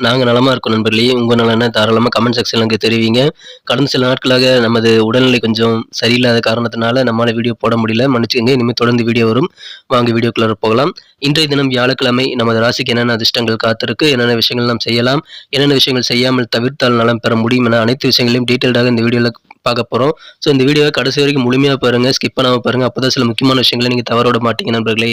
நாங்கள் நலமாக இருக்கோம் நண்பர்களே. உங்கள் நலனை தாராளமாக கமெண்ட் செக்ஷனில் எனக்கு தெரிவிங்க. கடந்த சில நாட்களாக நமது உடல்நிலை கொஞ்சம் சரியில்லாத காரணத்தினால நம்மளால் வீடியோ போட முடியல. மன்னிச்சுக்கங்க. இனிமேல் தொடர்ந்து வீடியோ வரும். வாங்க வீடியோக்குள்ளே போகலாம். இன்றைய தினம் வியாழக்கிழமை நமது ராசிக்கு என்னென்ன அதிர்ஷ்டங்கள் காத்திருக்கு என்னென்ன விஷயங்கள் நாம் செய்யலாம் என்னென்ன விஷயங்கள் செய்யாமல் தவிர்த்தால் நலம் பெற முடியும் என அனைத்து விஷயங்களையும் டீட்டெயில்டாக இந்த வீடியோவில் பார்க்க போகிறோம் ஸோ இந்த வீடியோவை கடைசி வரைக்கும் முழுமையாக பாருங்கள் ஸ்கிப் பண்ணாமல் பாருங்க. அப்போதான் சில முக்கியமான விஷயங்களை நீங்கள் தவறோட மாட்டீங்க நண்பர்களே.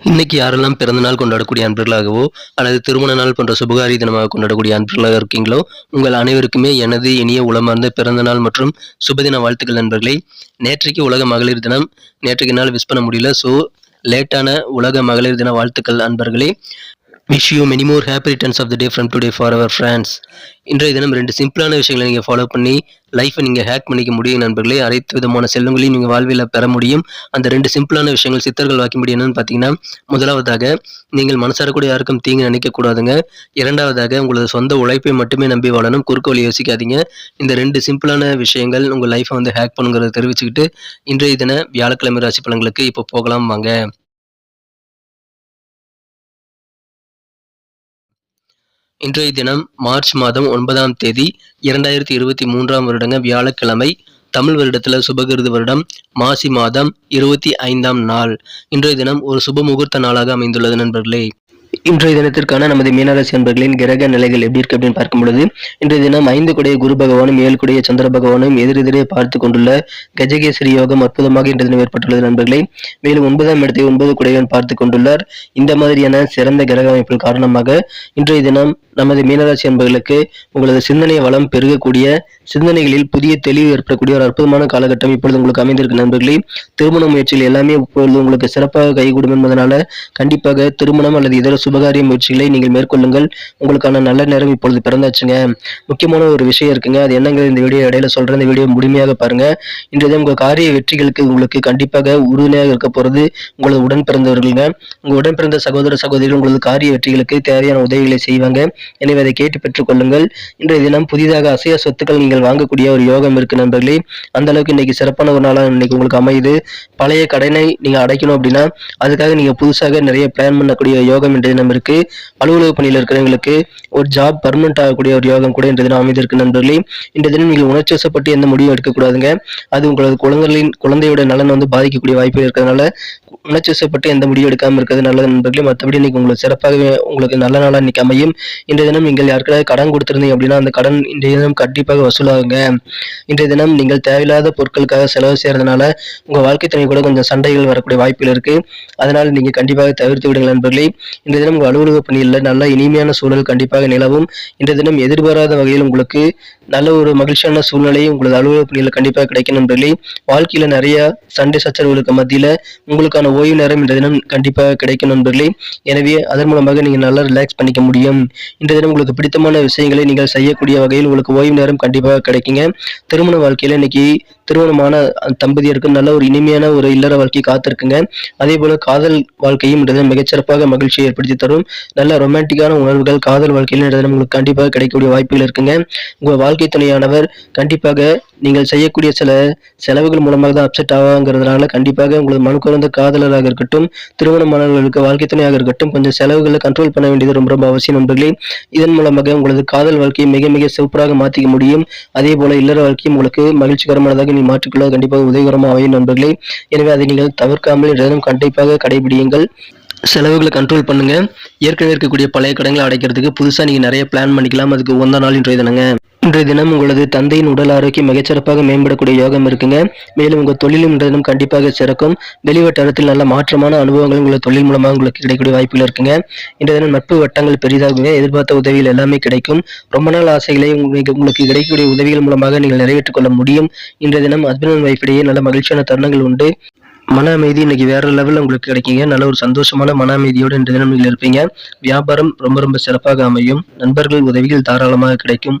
இன்னைக்கு யாரெல்லாம் பிறந்த நாள் கொண்டாடக்கூடிய அன்பர்களாகவோ அல்லது திருமண நாள் போன்ற சுபகாரி தினமாக கொண்டாடக்கூடிய அன்பர்களாக இருக்கீங்களோ உங்கள் அனைவருக்குமே எனது இனிய உளமார்ந்த பிறந்த நாள் மற்றும் சுபதின வாழ்த்துக்கள் நண்பர்களே. நேற்றைக்கு உலக மகளிர் தினம். நேற்றைக்கு நாள் விஸ் பண்ண முடியல. ஸோ லேட்டான உலக மகளிர் தின வாழ்த்துக்கள் அன்பர்களே wish you many more happy returns of the day from today for our friends இன்றைய தினம் ரெண்டு சிம்பிளான விஷயங்களை நீங்கள் ஃபாலோ பண்ணி லைஃப்பை நீங்கள் ஹேக் பண்ணிக்க முடியும் நண்பர்களே. அனைத்து விதமான செல்வங்களையும் நீங்கள் வாழ்வில் பெற முடியும். அந்த ரெண்டு சிம்பிளான விஷயங்கள் சித்தர்கள் வாக்கின்படி என்னன்னு பார்த்தீங்கன்னா முதலாவதாக நீங்கள் மனசார கூட யாருக்கும் தீங்கு நினைக்கக்கூடாதுங்க இரண்டாவதாக உங்களது சொந்த உழைப்பை மட்டுமே நம்பி வாழணும். குறுக்கு வழி யோசிக்காதீங்க. இந்த ரெண்டு சிம்பிளான விஷயங்கள் உங்கள் லைஃப்பை வந்து ஹேக் பண்ணுங்கிறத தெரிவிச்சுக்கிட்டு இன்றைய தின வியாழக்கிழமை ராசி பலன்களுக்கு இப்போ போகலாம் வாங்க. இன்றைய தினம் மார்ச் மாதம் ஒன்பதாம் தேதி இரண்டாயிரத்தி இருபத்தி மூன்றாம் வருடங்க வியாழக்கிழமை தமிழ் வருடத்தில் சுபகிருது வருடம் மாசி மாதம் இருபத்தி ஐந்தாம் நாள். இன்றைய தினம் ஒரு சுப முகூர்த்த நாளாக அமைந்துள்ளது நண்பர்களே. இன்றைய தினத்திற்கான நமது மீனராசி அன்பர்களின் கிரக நிலைகள் எப்படி இருக்கு அப்படின்னு பார்க்கும் பொழுது இன்றைய தினம் ஐந்து குடைய குரு பகவானும் ஏழு குடைய சந்திர பகவானும் எதிரெதிரே பார்த்து கொண்டுள்ள கஜகேசரி யோகம் அற்புதமாக இன்றைய தினம் ஏற்பட்டுள்ளது நண்பர்களை. மேலும் ஒன்பதாம் இடத்தை ஒன்பது குடையவன் பார்த்து கொண்டுள்ளார். இந்த மாதிரியான சிறந்த கிரக அமைப்பின் காரணமாக இன்றைய தினம் நமது மீனராசி அன்பர்களுக்கு உங்களது சிந்தனை வளம் பெருகக்கூடிய சிந்தனைகளில் புதிய தெளிவு ஏற்படக்கூடிய ஒரு அற்புதமான காலகட்டம் இப்பொழுது உங்களுக்கு அமைந்திருக்கு நண்பர்களே. திருமண முயற்சிகள் எல்லாமே இப்பொழுது உங்களுக்கு சிறப்பாக கைகூடும் என்பதனால கண்டிப்பாக திருமணம் அல்லது இதர சுபகாரிய முயற்சிகளை நீங்கள் மேற்கொள்ளுங்கள். உங்களுக்கான நல்ல நேரம் இப்பொழுது பிறந்தாச்சுங்க. முக்கியமான ஒரு விஷயம் இருக்குங்க. அது என்னங்க? இந்த வீடியோ இடையில சொல்றேன் இந்த வீடியோ முழுமையாக பாருங்க. இன்றைய உங்கள் காரிய வெற்றிகளுக்கு உங்களுக்கு கண்டிப்பாக உறுதுணையாக இருக்க போறது உங்களது உடன் பிறந்தவர்களுங்க. உங்க உடன் பிறந்த சகோதர சகோதரிகள் உங்களது காரிய வெற்றிகளுக்கு தேவையான உதவிகளை செய்வாங்க. எனவே அதை கேட்டு பெற்றுக்கொள்ளுங்கள் இன்றைய தினம் புதிதாக அசைய சொத்துக்கள் நீங்கள் வாங்கக்கூடிய ஒரு யோகம் இருக்கு நண்பர்களே. அந்த அளவுக்கு இன்னைக்கு சிறப்பான ஒரு நாளாக இன்னைக்கு உங்களுக்கு அமையுது. பழைய கடனை நீங்க அடைக்கணும் அப்படின்னா அதுக்காக நீங்க புதுசாக நிறைய பிளான் பண்ணக்கூடிய யோகம் இன்றைய தினம் இருக்கு. அலுவலக பணியில் இருக்கிறவங்களுக்கு ஒரு ஜாப் பர்மனெண்ட் ஆகக்கூடிய ஒரு யோகம் கூட என்ற தினம் அமைந்திருக்கு நண்பர்களே. இந்த தினம் நீங்கள் உணர்ச்சி வசப்பட்டு எந்த முடிவும் எடுக்கக்கூடாதுங்க. அது உங்களது குழந்தைகளின் குழந்தையோட நலன் வந்து பாதிக்கக்கூடிய வாய்ப்பு இருக்கிறதுனால உணர்ச்சி எந்த முடிவு எடுக்காமல் இருக்கிறது நல்லது நண்பர்களே. மற்றபடி இன்னைக்கு உங்களுக்கு சிறப்பாகவே உங்களுக்கு நல்ல நாளாக இன்னைக்கு அமையும். இன்றைய தினம் நீங்கள் யாருக்காவது கடன் கொடுத்துருந்தீங்க அப்படின்னா அந்த கடன் இன்றைய தினம் கண்டிப்பாக வசூலாகுங்க. இன்றைய தினம் நீங்கள் தேவையில்லாத பொருட்களுக்காக செலவு செய்யறதுனால உங்க வாழ்க்கை துணை கூட கொஞ்சம் சண்டைகள் வரக்கூடிய வாய்ப்புகள் இருக்கு. அதனால் நீங்க கண்டிப்பாக தவிர்த்து விடுங்கள் நண்பர்களே. இன்றைய தினம் உங்கள் அலுவலக பணியில் நல்ல இனிமையான சூழல் கண்டிப்பாக நிலவும். இன்றைய தினம் எதிர்பாராத வகையில் உங்களுக்கு நல்ல ஒரு மகிழ்ச்சியான சூழ்நிலை உங்களது அலுவலக பணியில் கண்டிப்பாக கிடைக்கும் நண்பர்களே. வாழ்க்கையில் நிறைய சண்டை சச்சரவுகளுக்கு மத்தியில் உங்களுக்கான ஓய்வு நேரம் இன்றைய தினம் கண்டிப்பாக கிடைக்கும் நண்பர்களே. எனவே அதன் மூலமாக நீங்கள் நல்லா ரிலாக்ஸ் பண்ணிக்க முடியும். இன்றைய தினம் உங்களுக்கு பிடித்தமான விஷயங்களை நீங்கள் செய்யக்கூடிய வகையில் உங்களுக்கு ஓய்வு நேரம் கண்டிப்பாக கிடைக்குங்க. திருமண வாழ்க்கையில் இன்னைக்கு திருமணமான தம்பதியருக்கு நல்ல ஒரு இனிமையான ஒரு இல்லற வாழ்க்கை காத்திருக்குங்க. அதே போல காதல் வாழ்க்கையும் மிகச்சிறப்பாக மகிழ்ச்சியை ஏற்படுத்தி தரும். நல்ல ரொமான்டிக்கான உணர்வுகள் காதல் வாழ்க்கையில் உங்களுக்கு கண்டிப்பாக கிடைக்கக்கூடிய வாய்ப்புகள் இருக்குங்க. உங்க வாழ்க்கை துணையானவர் கண்டிப்பாக நீங்கள் செய்யக்கூடிய சில செலவுகள் மூலமாக தான் அப்செட் ஆகாங்கிறதுனால கண்டிப்பாக உங்களது மனு குறைந்த காதலராக இருக்கட்டும் திருமணமானவர்களுக்கு வாழ்க்கை துணையாக இருக்கட்டும் கொஞ்சம் செலவுகளை கண்ட்ரோல் பண்ண வேண்டியது ரொம்ப ரொம்ப அவசியம் நண்பர்களே. இதன் மூலமாக உங்களது காதல் வாழ்க்கையை மிக மிக சூப்பராக மாற்றிக்க முடியும். அதே போல இல்லற வாழ்க்கையும் உங்களுக்கு மகிழ்ச்சிகரமானதாக நீங்கள் மாற்றிக்கொள்ள கண்டிப்பாக உதவிகரமாக அமையும் நண்பர்களே. எனவே அதை நீங்கள் தவிர்க்காமல் தினம் கண்டிப்பாக கடைபிடியுங்கள். செலவுகளை கண்ட்ரோல் பண்ணுங்க. ஏற்கனவே இருக்கக்கூடிய பழைய கடன்களை அடைக்கிறதுக்கு புதுசாக நீங்கள் நிறைய பிளான் பண்ணிக்கலாம். அதுக்கு ஒன்றா நாள் இன்றைய தினங்க. இன்றைய தினம் உங்களது தந்தையின் உடல் ஆரோக்கியம் மிகச்சிறப்பாக மேம்படக்கூடிய யோகம் இருக்குங்க. மேலும் உங்கள் தொழிலும் இன்றைய தினம் கண்டிப்பாக சிறக்கும். வெளிவட்டாரத்தில் நல்ல மாற்றமான அனுபவங்கள் உங்கள் தொழில் மூலமாக உங்களுக்கு கிடைக்கக்கூடிய வாய்ப்புகள் இருக்குங்க. இன்றைய தினம் நட்பு வட்டங்கள் பெரிதாகுங்க. எதிர்பார்த்த உதவிகள் எல்லாமே கிடைக்கும். ரொம்ப நாள் ஆசைகளை உங்களுக்கு உங்களுக்கு கிடைக்கக்கூடிய உதவிகள் மூலமாக நீங்கள் நிறைவேற்றிக் கொள்ள முடியும். இன்றைய தினம் ஹஸ்பண்ட் வைஃபிடையே நல்ல மகிழ்ச்சியான தருணங்கள் உண்டு. மன அமைதி இன்னைக்கு வேற லெவலில் உங்களுக்கு கிடைக்குங்க. நல்ல ஒரு சந்தோஷமான மன அமைதியோடு இன்றைய தினம் நீங்கள் இருப்பீங்க. வியாபாரம் ரொம்ப ரொம்ப சிறப்பாக அமையும். நண்பர்கள் உதவிகள் தாராளமாக கிடைக்கும்.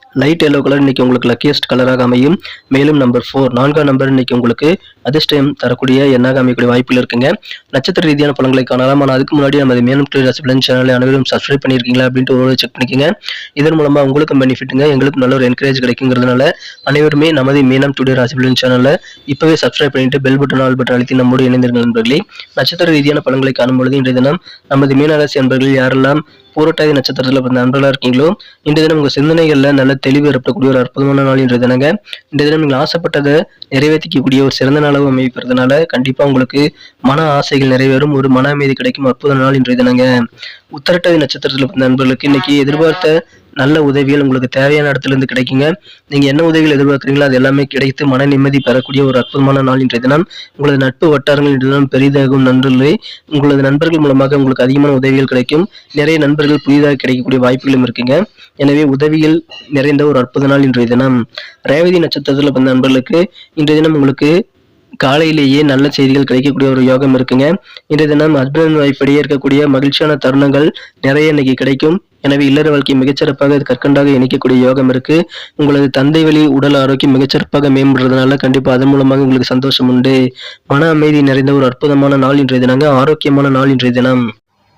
லைட் எல்லோ கலர் இன்னைக்கு உங்களுக்கு லக்கியஸ்ட் கலராக அமையும். மேலும் நம்பர் ஃபோர் நான்காம் நம்பர் இன்னைக்கு உங்களுக்கு அதிர்ஷ்டம் தரக்கூடிய எண்ணாக அமையக்கூடிய வாய்ப்பில் இருக்குங்க. நட்சத்திர ரீதியான பலன்களை காணலாம். ஆனால் அதுக்கு முன்னாடி நமது மேலும் ரசிபலன் சேனலை அனைவரும் சப்ஸ்கிரைப் பண்ணியிருக்கீங்களா அப்படின்ட்டு ஒரு செக் பண்ணிக்கோங்க. இதன் மூலமாக உங்களுக்கும் பெனிஃபிட்டுங்க எங்களுக்கும் நல்ல ஒரு என்கரேஜ் கிடைக்குங்கிறதுனால அனைவருமே நமது மீனம் டுடே ராசிபலன் சேனலை இப்போவே சப்ஸ்கிரைப் பண்ணிட்டு பெல் பட்டன் ஆல் பட்டன் அழுத்தி நம்மோடு இணைந்திருங்கள் நண்பர்களே. நட்சத்திர ரீதியான பலன்களை காணும் பொழுது இன்றைய தினம் நமது மீனராசி நண்பர்கள் யாரெல்லாம் பூரட்டாதி நட்சத்திரத்தில் பிறந்த நண்பர்களாக இருக்கீங்களோ இந்த தினம் உங்கள் சிந்தனைகளில் நல்ல தெளிவு ஏற்படக்கூடிய ஒரு அற்புதமான நாள் இன்றைய தினங்க. இந்த தினம் நீங்கள் ஆசைப்பட்டதை நிறைவேற்றிக்கக்கூடிய ஒரு சிறந்த நாளாக அமைப்பதுனால கண்டிப்பாக உங்களுக்கு மன ஆசைகள் நிறைவேறும் ஒரு மன அமைதி கிடைக்கும் அற்புத நாள் இன்றைய தினங்க. உத்தரட்டாதி நட்சத்திரத்தில் பிறந்த நண்பர்களுக்கு இன்னைக்கு எதிர்பார்த்த நல்ல உதவிகள் உங்களுக்கு தேவையான இடத்துல இருந்து கிடைக்குங்க. நீங்க என்ன உதவிகள் எதிர்பார்க்குறீங்களோ அது எல்லாமே கிடைத்து மன நிம்மதி பெறக்கூடிய ஒரு அற்புதமான நாள் இன்றைய தினம். உங்களது நட்பு வட்டாரங்கள் இன்றைய பெரிதாகும் நண்பர்களே உங்களது நண்பர்கள் மூலமாக உங்களுக்கு அதிகமான உதவிகள் கிடைக்கும். நிறைய நண்பர்கள் புதிதாக கிடைக்கக்கூடிய வாய்ப்புகளும் இருக்குங்க. எனவே உதவிகள் நிறைந்த ஒரு அற்புத நாள் இன்றைய தினம். ரேவதி நட்சத்திரத்தில் பிறந்த நண்பர்களுக்கு இன்றைய தினம் உங்களுக்கு காலையிலேயே நல்ல செய்திகள் கிடைக்கக்கூடிய ஒரு யோகம் இருக்குங்க. இன்றைய தினம் ஹஸ்பண்ட் அண்ட் ஒய்ஃப் இடையே இருக்கக்கூடிய மகிழ்ச்சியான தருணங்கள் நிறைய இன்னைக்கு கிடைக்கும். எனவே இல்லற வாழ்க்கை மிகச்சிறப்பாக கற்கண்டாக இணைக்கக்கூடிய யோகம் இருக்கு. உங்களது தந்தை வழி உடல் ஆரோக்கியம் மிகச்சிறப்பாக மேம்படுறதுனால கண்டிப்பா அதன் மூலமாக உங்களுக்கு சந்தோஷம் உண்டு. மன அமைதி நிறைந்த ஒரு அற்புதமான நாள் இன்றைய தினங்க. ஆரோக்கியமான நாள் இன்றைய தினம்.